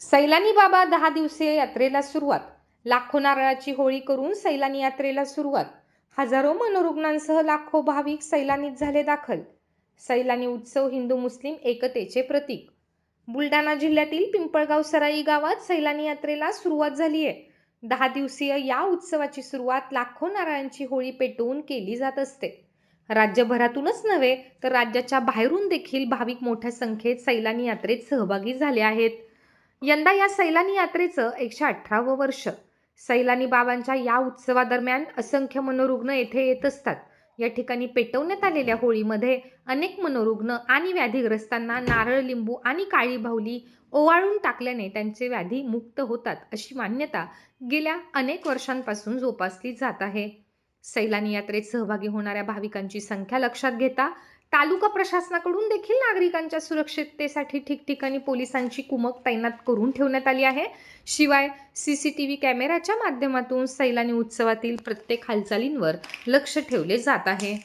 सैलानी बाबा दहा दिवसीय यात्रेला सुरुवात. लाखो नारळाची होळी करून सैलानी यात्रेला सुरुवात. हजारो मनोरुग्णांसह लाखो भाविक सैलानीत झाले दाखल. सैलानी उत्सव हिंदू मुस्लिम एकतेचे प्रतीक. बुलढाणा जिल्ह्यातील पिंपळगाव सराई गावात सैलानी यात्रेला सुरुवात झाली आहे. दहा दिवसीय या उत्सवाची सुरुवात लाखो नारळांची होळी पेटवून केली जात असते. राज्यभरातूनच नव्हे तर राज्याच्या बाहेरून देखील भाविक मोठ्या संख्येत सैलानी यात्रेत सहभागी झाले आहेत. यंदा या सैलानी यात्रेचं एकशे अठरावं वर्ष. सैलानी बाबांच्या या उत्सवादरम्यान असंख्य मनोरुग्ण येथे येत असतात. या ठिकाणी पेटवण्यात आलेल्या होळीमध्ये अनेक मनोरुग्ण आणि व्याधीग्रस्तांना नारळ लिंबू आणि काळी बाहुली ओवाळून टाकल्याने त्यांचे व्याधी मुक्त होतात अशी मान्यता गेल्या अनेक वर्षांपासून जोपासली जात आहे. सैलानी यात्रेत सहभागी होणाऱ्या भाविकांची संख्या लक्षात घेता तालुका प्रशासनाकडून देखील नागरिकांच्या सुरक्षिततेसाठी ठिकठिकाणी पोलिसांची कुमक तैनात करून ठेवण्यात आली आहे. शिवाय सी सी टी व्ही कॅमेऱ्याच्या माध्यमातून सैलानी उत्सवातील प्रत्येक हालचालींवर लक्ष ठेवले जात आहे.